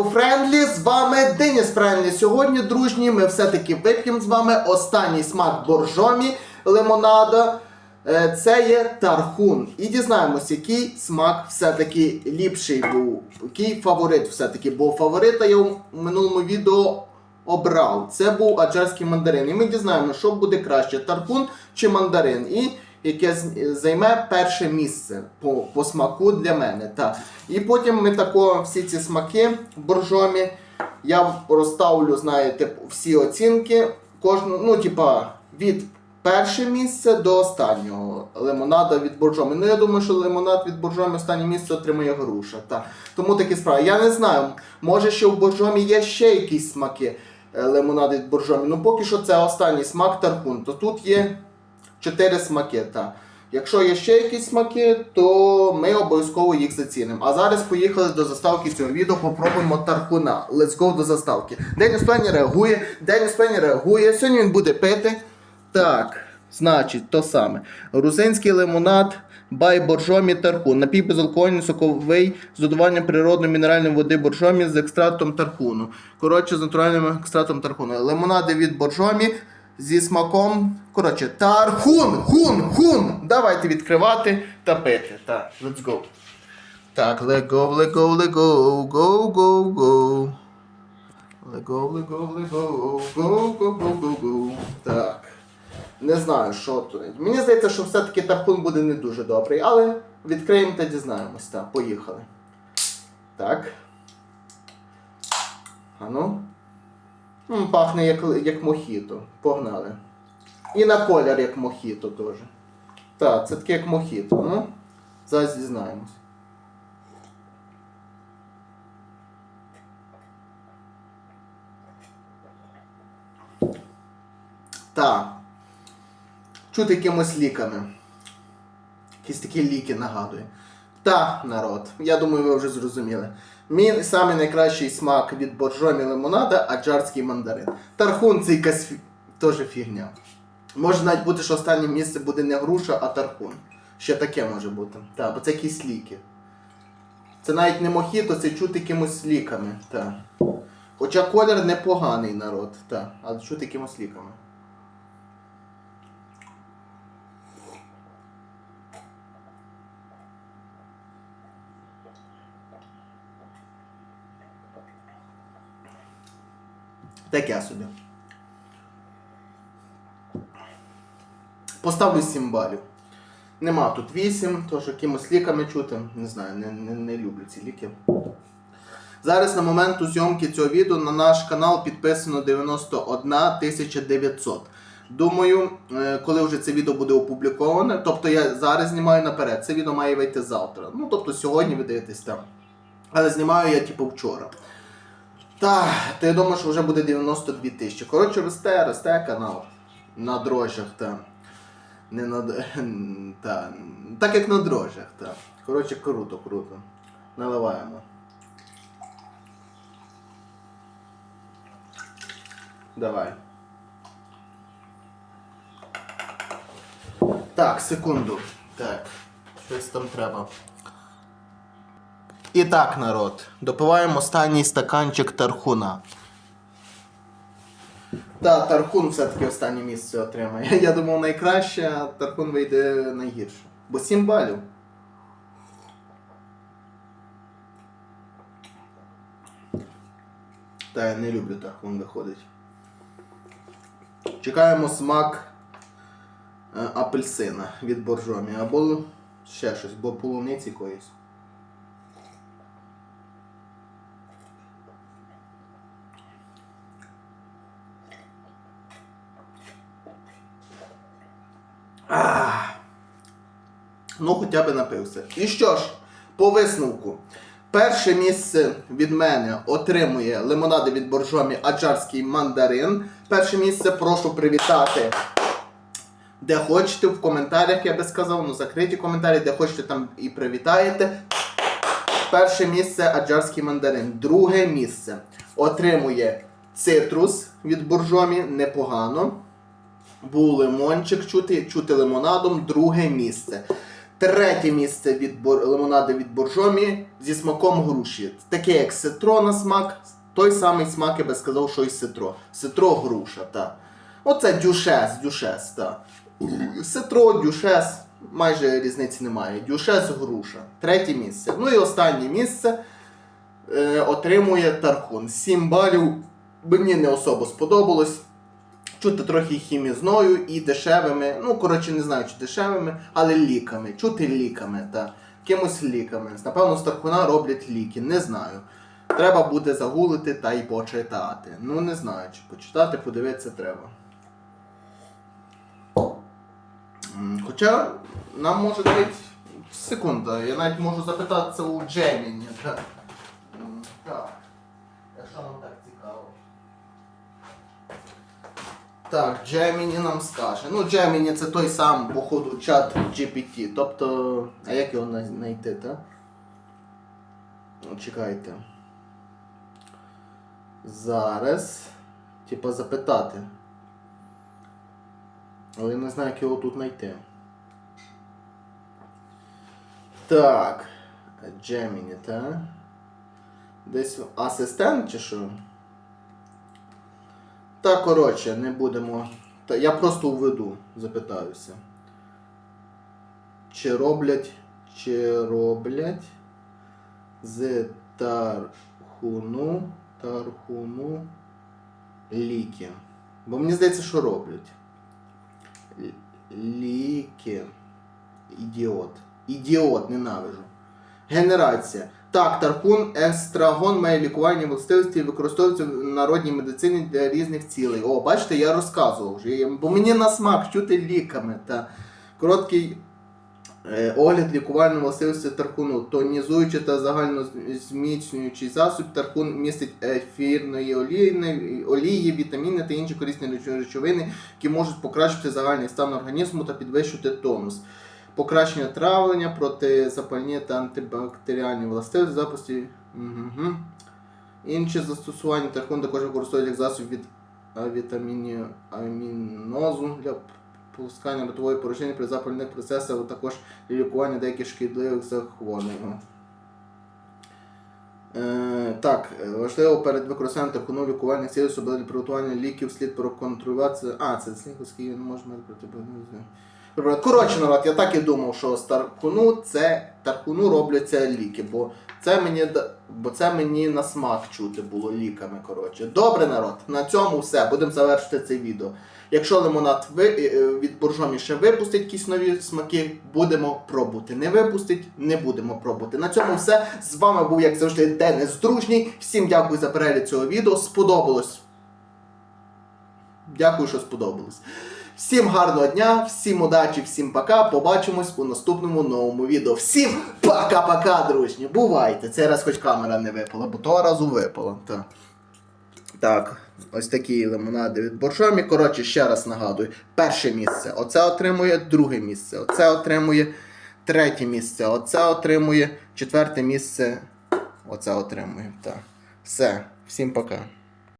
у Френдлі. З вами Деніс Френдлі. Сьогодні, дружні, ми все-таки вип'ємо з вами останній смак боржомі лимонада. Е, Це є тархун. І дізнаємось, який смак все-таки ліпший був. Який фаворит все-таки. Бо фаворита я в минулому відео обрав. Це був аджарський мандарин. І ми дізнаємося, що буде краще: тархун чи мандарин. І яке займе перше місце по, по смаку для мене. Так. І потім ми тако всі ці смаки боржомі. Я розставлю, знаєте, всі оцінки. Кожну, ну, типа, від перше місце до останнього лимонада від боржомі. Ну, я думаю, що лимонад від боржомі останнє місце отримує груша. Так. Тому такі справи. Я не знаю, може ще в боржомі є ще якісь смаки е, лимонад від боржомі. Ну, поки що це останній смак тархун. То тут є чотири смаки. Та. Якщо є ще якісь смаки, то ми обов'язково їх зацінимо. А зараз поїхали до заставки цього відео, попробуємо тархуна. Let's go до заставки. Деніс Пенні реагує, Деніс Пенні реагує. Сьогодні він буде пити. Так, значить, то саме. Грузинський лимонад. Бай боржомі тархун. Напій безалкогольний соковий з додаванням природної мінеральної води боржомі з екстрактом тархуну. Коротше, з натуральним екстрактом тархуну. Лимонади від боржомі зі смаком. Коротше, тархун! Хун! Хун! Давайте відкривати та пити. Так, let's go. Так, let go, let go, let go, go, go, go. Let go, let go, let. Так. Не знаю, що тут. Мені здається, що все-таки тархун буде не дуже добрий, але відкриємо та дізнаємось. Так, поїхали. Так. Ану. Пахне як, як мохіто. Погнали. І на колір як мохіто теж. Так, це таке як мохіто. Ну, зараз дізнаємось. Так. Чути якимось ліками. Якісь такі ліки нагадує. Та, народ, я думаю, ви вже зрозуміли. Мій самий найкращий смак від боржомі лимонада аджарський мандарин. Тархун це якась фі- теж фігня. Може навіть бути, що останнє місце буде не груша, а тархун. Ще таке може бути. Так, бо це якісь ліки. Це навіть не мохіто, це чути якимось ліками. Так. Хоча колір непоганий народ, так, але чути якимось ліками. Таке собі. Поставлю 7 балів. Нема тут 8, тож якимось ліками чути. Не знаю, не, не, не люблю ці ліки. Зараз на момент зйомки цього відео на наш канал підписано 91 900. Думаю, е, коли вже це відео буде опубліковане, тобто я зараз знімаю наперед, це відео має вийти завтра. Ну, тобто сьогодні ви дивитесь там. Але знімаю я типу вчора. Так, то я думаю, що вже буде 92 тисячі. Коротше, росте, росте канал. На дрожжах, та. Не на та. Так як на дрожжах, та. Коротше, круто, круто. Наливаємо. Давай. Так, секунду. Так. Щось там треба. І так, народ, допиваємо останній стаканчик тархуна. Так, тархун все-таки останнє місце отримає. Я думав найкраще, а тархун вийде найгірше. Бо 7 балів. Та я не люблю тархун виходить. Чекаємо смак е, апельсина від боржомі або ще щось, бо полуниці якоїсь. Ну, хоча б напився. І що ж, по висновку. Перше місце від мене отримує лимонади від боржомі аджарський мандарин. Перше місце прошу привітати. Де хочете в коментарях, я би сказав, ну закриті коментарі, де хочете там і привітаєте. Перше місце аджарський мандарин. Друге місце отримує цитрус від боржомі непогано. Був лимончик чути, чути лимонадом, друге місце. Третє місце від бор... лимонади від боржомі зі смаком груші. Таке як ситро на смак. Той самий смак, я би сказав, що і ситро. Ситро груша, так. Оце дюшес, дюшес, так. Ситро, дюшес, майже різниці немає. Дюшес, груша. Третє місце. Ну і останнє місце е, отримує Тархун. 7 балів. Мені не особо сподобалось. Чути трохи хімізною і дешевими, ну коротше, не знаю, чи дешевими, але ліками. Чути ліками, так. Кимось ліками. Напевно, з роблять ліки, не знаю. Треба буде загуглити та й почитати. Ну, не знаю, чи почитати, подивитися треба. Хоча нам може навіть секунда, я навіть можу запитатися у Джеміні. Так, Джеміні нам скаже. Ну, Джеміні це той сам, походу, чат GPT. Тобто. А як його знайти, так? Чекайте. Зараз. Типа запитати. Але я не знаю, як його тут знайти. Так. Джеміні, так? Десь асистент чи що? Та коротше, не будемо. Та я просто введу, запитаюся. Чи роблять, чи роблять з тархуну, тархуну ліки. Бо мені здається, що роблять. Ліки. Ідіот. Ідіот, ненавижу. Генерація. Так, тархун естрагон має лікувальні властивості і використовується в народній медицині для різних цілей. О, бачите, я розказував вже. Бо мені на смак чути ліками. Та. Короткий е, огляд лікувальної властивості тархуну. Тонізуючий та загально зміцнюючий засіб. Тархун містить ефірної олії, олії, вітаміни та інші корисні речовини, які можуть покращити загальний стан організму та підвищити тонус покращення травлення, протизапальні та антибактеріальні властивості, запусті. Угу. Інші застосування тархун також використовують як засіб від вітаміні амінозу для пускання ротової порожнини при запальних процесах, а також для лікування деяких шкідливих захворювань. Е, так, е, важливо перед використанням тархуну лікувальних цілей, особливо для приготування ліків слід проконтролювати. А, це слідковський не можна проти. Коротше, народ, я так і думав, що з тархуну це тархуну робляться ліки, бо це мені бо це мені на смак чути було ліками. Коротше. Добре, народ, на цьому все. Будемо завершити це відео. Якщо лимонад ви, е, від боржомі ще випустить якісь нові смаки, будемо пробувати. Не випустить, не будемо пробувати. На цьому все. З вами був, як завжди, Денис Дружній. Всім дякую за перегляд цього відео. Сподобалось. Дякую, що сподобалось. Всім гарного дня, всім удачі, всім пока. Побачимось у наступному новому відео. Всім пока-пока, дружні. Бувайте. Цей раз хоч камера не випала, бо того разу випала. Так. Так, ось такі лимонади від боржомі. Коротше, ще раз нагадую: перше місце. Оце отримує друге місце. Оце отримує третє місце. Оце отримує четверте місце. Оце отримує. Так. Все. Всім пока.